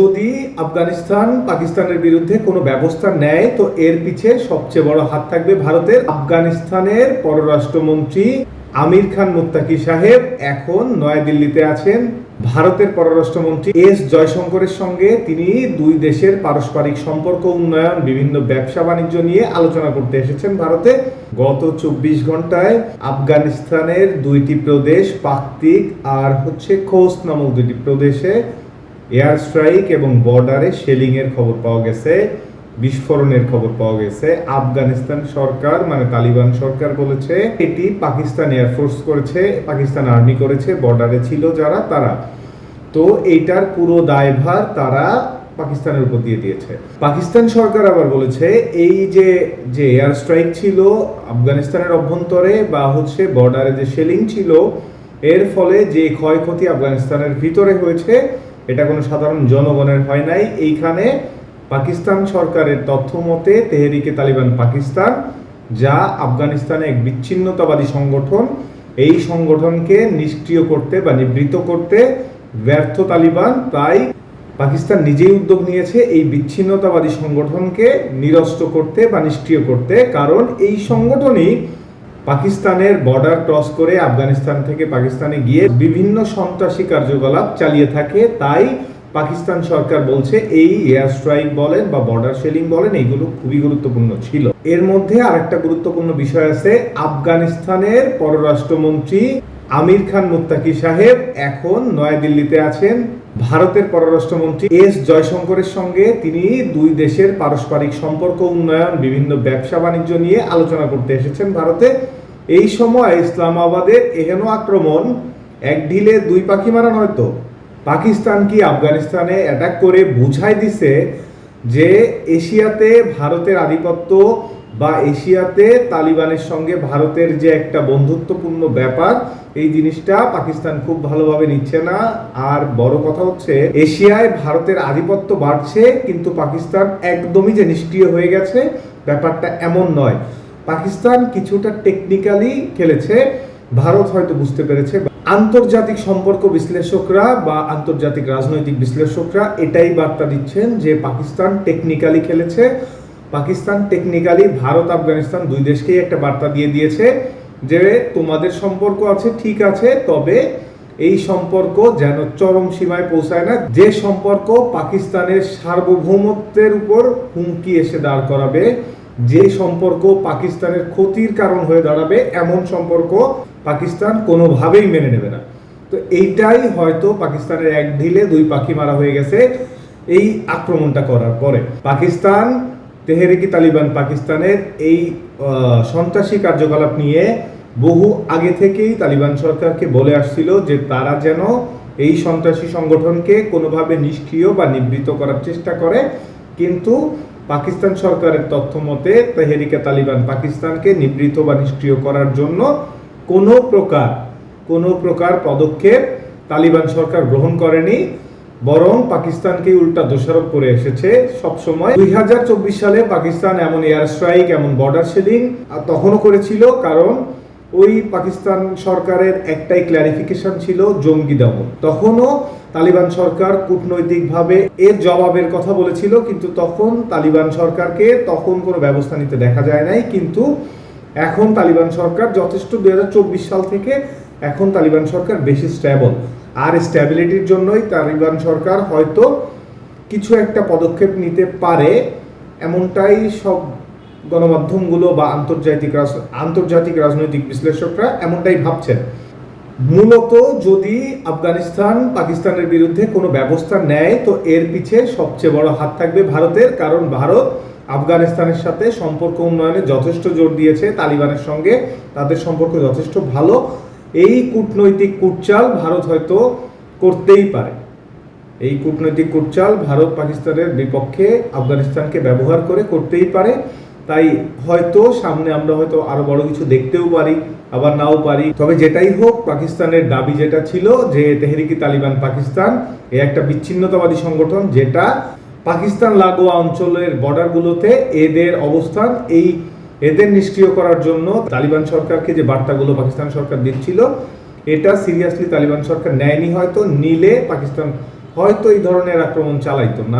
যদি আফগানিস্তান পাকিস্তানের বিরুদ্ধে কোনো ব্যবস্থা নেয়, তো এর পিছে সবচেয়ে বড় হাত থাকবে ভারতের। আফগানিস্তানের পররাষ্ট্রমন্ত্রী আমির খান মুত্তাকি সাহেব এখন নয়াদিল্লিতে আছেন। ভারতের পররাষ্ট্রমন্ত্রী এস জয়শঙ্করের সঙ্গে তিনি দুই দেশের পারস্পরিক সম্পর্ক উন্নয়ন, বিভিন্ন ব্যবসা বাণিজ্য নিয়ে আলোচনা করতে এসেছেন ভারতে। গত চব্বিশ ঘন্টায় আফগানিস্তানের দুইটি প্রদেশ পাকতিক আর হচ্ছে খোস্ত নামক দুইটি প্রদেশে এয়ার স্ট্রাইক এবং বর্ডারে শেলিং এর খবর পাওয়া গেছে, বিস্ফোরণের খবর পাওয়া গেছে। আফগানিস্তান সরকার মানে তালিবান সরকার বলেছে, এটি পাকিস্তান এয়ারফোর্স করেছে, পাকিস্তান আর্মি করেছে, বর্ডারে ছিল যারা, তারা। তো এইটার পুরো দায়ভার তারা পাকিস্তানের উপর দিয়ে দিয়েছে। পাকিস্তান সরকার আবার বলেছে, এই যে যে এয়ার স্ট্রাইক ছিল আফগানিস্তানের অভ্যন্তরে বা হচ্ছে বর্ডারে যে শেলিং ছিল, এর ফলে যে ক্ষয়ক্ষতি আফগানিস্তানের ভিতরে হয়েছে এটা কোনো সাধারণ জনগণের হয় নাই। এইখানে পাকিস্তান সরকারের তথ্য মতে তেহরিকে তালিবান পাকিস্তান, যা আফগানিস্তানে এক বিচ্ছিন্নতাবাদী সংগঠন, এই সংগঠনকে নিষ্ক্রিয় করতে বা নিবৃত করতে ব্যর্থ তালিবান, তাই পাকিস্তান নিজেই উদ্যোগ নিয়েছে এই বিচ্ছিন্নতাবাদী সংগঠনকে নিরস্ত করতে বা নিষ্ক্রিয় করতে। কারণ এই সংগঠনই পাকিস্তানের বর্ডার ক্রস করে আফগানিস্তান থেকে পাকিস্তানে গিয়ে বিভিন্ন সন্ত্রাসী কার্যকলাপ চালিয়ে থাকে। তাই পাকিস্তান সরকার বলছে এই এয়ার স্ট্রাইক বলেন বা বর্ডার শেলিং বলেন এইগুলো খুবই গুরুত্বপূর্ণ ছিল। এর মধ্যে আরেকটা গুরুত্বপূর্ণ বিষয় আছে। আফগানিস্তানের পররাষ্ট্রমন্ত্রী আমির খান মুত্তাকি সাহেব এখন নয়াদিল্লিতে আছেন। ভারতের পররাষ্ট্রমন্ত্রী এস জয়শঙ্করের সঙ্গে তিনি দুই দেশের পারস্পরিক সম্পর্ক উন্নয়ন, বিভিন্ন ব্যবসা বাণিজ্য নিয়ে আলোচনা করতে এসেছেন ভারতে। এই সময় ইসলামাবাদের এহেন আক্রমণ, এক ঢিলে দুই পাখি মারা নয়তো পাকিস্তান কি আফগানিস্তানে অ্যাটাক করে বুঝাই দিছে যে এশিয়াতে ভারতের আধিপত্য বা এশিয়াতে তালিবানের সঙ্গে ভারতের যে একটা বন্ধুত্বপূর্ণ ব্যাপার, এই জিনিসটা পাকিস্তান খুব ভালোভাবে নিচ্ছে না। আর বড় কথা হচ্ছে, এশিয়ায় ভারতের আধিপত্য বাড়ছে, কিন্তু পাকিস্তান একদমই যে নিষ্ক্রিয় হয়ে গেছে, ব্যাপারটা এমন নয়। পাকিস্তান কিছুটা টেকনিক্যালি খেলেছে, ভারত হয়তো বুঝতে পেরেছে আন্তর্জাতিক সম্পর্ক বিশ্লেষকরা বা আন্তর্জাতিক রাজনৈতিক বিশ্লেষকরা এটাই বার্তা দিচ্ছেন যে পাকিস্তান টেকনিক্যালি খেলেছে পাকিস্তান টেকনিক্যালি ভারত, আফগানিস্তান দুই দেশকেই একটা বার্তা দিয়ে দিয়েছে যে তোমাদের সম্পর্ক আছে, ঠিক আছে, তবে এই সম্পর্ক যেন চরম সীমায় পৌঁছায় না। যে সম্পর্ক পাকিস্তানের সার্বভৌমত্বের উপর হুমকি এসে দাঁড় করাবে, যে সম্পর্ক পাকিস্তানের ক্ষতির কারণ হয়ে দাঁড়াবে, এমন সম্পর্ক পাকিস্তান কোনোভাবেই মেনে নেবে না। তো এইটাই হয়তো পাকিস্তানের এক ঢিলে দুই পাখি মারা হয়ে গেছে এই আক্রমণটা করার পরে। পাকিস্তান তেহরিকি তালিবান পাকিস্তানের এই সন্ত্রাসী কার্যকলাপ নিয়ে বহু আগে থেকেই তালিবান সরকারকে বলে আসছিল যে তারা যেন এই সন্ত্রাসী সংগঠনকে কোনোভাবে নিষ্ক্রিয় বা নিবৃত করার চেষ্টা করে। কিন্তু পাকিস্তান সরকারের তথ্য মতে তেহরিকে তালিবান পাকিস্তানকে নিবৃত বা নিষ্ক্রিয় করার জন্য কোনো প্রকার কোনো প্রকার পদক্ষেপ তালিবান সরকার গ্রহণ করেনি। বরং পাকিস্তানকে উল্টা দোষারোপ করে এসেছে সব সময় দুই হাজার চব্বিশ সালে পাকিস্তান এমন এয়ার স্ট্রাইক এমন বর্ডার শেলিং তখনও করেছিল, কারণ ওই পাকিস্তান সরকারের একটাই ক্ল্যারিফিকেশন ছিল, জঙ্গি দমন। তখনও তালিবান সরকার কূটনৈতিকভাবে এর জবাবের কথা বলেছিল, কিন্তু তখন তালিবান সরকারকে তখন কোনো ব্যবস্থা নিতে দেখা যায় নাই, কিন্তু এখন তালিবান সরকার যথেষ্ট। দুই হাজার চব্বিশ সাল থেকে এখন তালিবান সরকার বেশি স্ট্যাবল আর স্ট্যাবিলিটির জন্যই তালিবান সরকার হয়তো কিছু একটা পদক্ষেপ নিতে পারে, এমনটাই সব গণমাধ্যমগুলো বা আন্তর্জাতিক আন্তর্জাতিক রাজনৈতিক বিশ্লেষকরা এমনটাই ভাবছেন। মূলত যদি আফগানিস্তান পাকিস্তানের বিরুদ্ধে কোনো ব্যবস্থা নেয়, তো এর পিছে সবচেয়ে বড় হাত থাকবে ভারতের, কারণ ভারত আফগানিস্তানের সাথে সম্পর্ক উন্নয়নে যথেষ্ট জোর দিয়েছে, তালিবানের সঙ্গে তাদের সম্পর্ক যথেষ্ট ভালো। এই কূটনৈতিক কুটচাল ভারত হয়তো করতেই পারে। এই কূটনৈতিক কুটচাল ভারত পাকিস্তানের বিপক্ষে আফগানিস্তানকে ব্যবহার করে করতেই পারে। তাই হয়তো সামনে আমরা হয়তো আরও বড় কিছু দেখতেও পারি, আবার নাও পারি। তবে যেটাই হোক, পাকিস্তানের দাবি যেটা ছিল যে তেহরিকি তালিবান পাকিস্তান, এ একটা বিচ্ছিন্নতাবাদী সংগঠন যেটা পাকিস্তান লাগোয়া অঞ্চলের বর্ডারগুলোতে এদের অবস্থান এই এদের নিষ্ক্রিয় করার জন্য তালিবান সরকারকে যে বার্তাগুলো পাকিস্তান সরকার দিচ্ছিল, এটা সিরিয়াসলি তালিবান সরকার নেয়নি হয়তো, নিলে পাকিস্তান হয়তো এই ধরনের আক্রমণ চালাইতো না।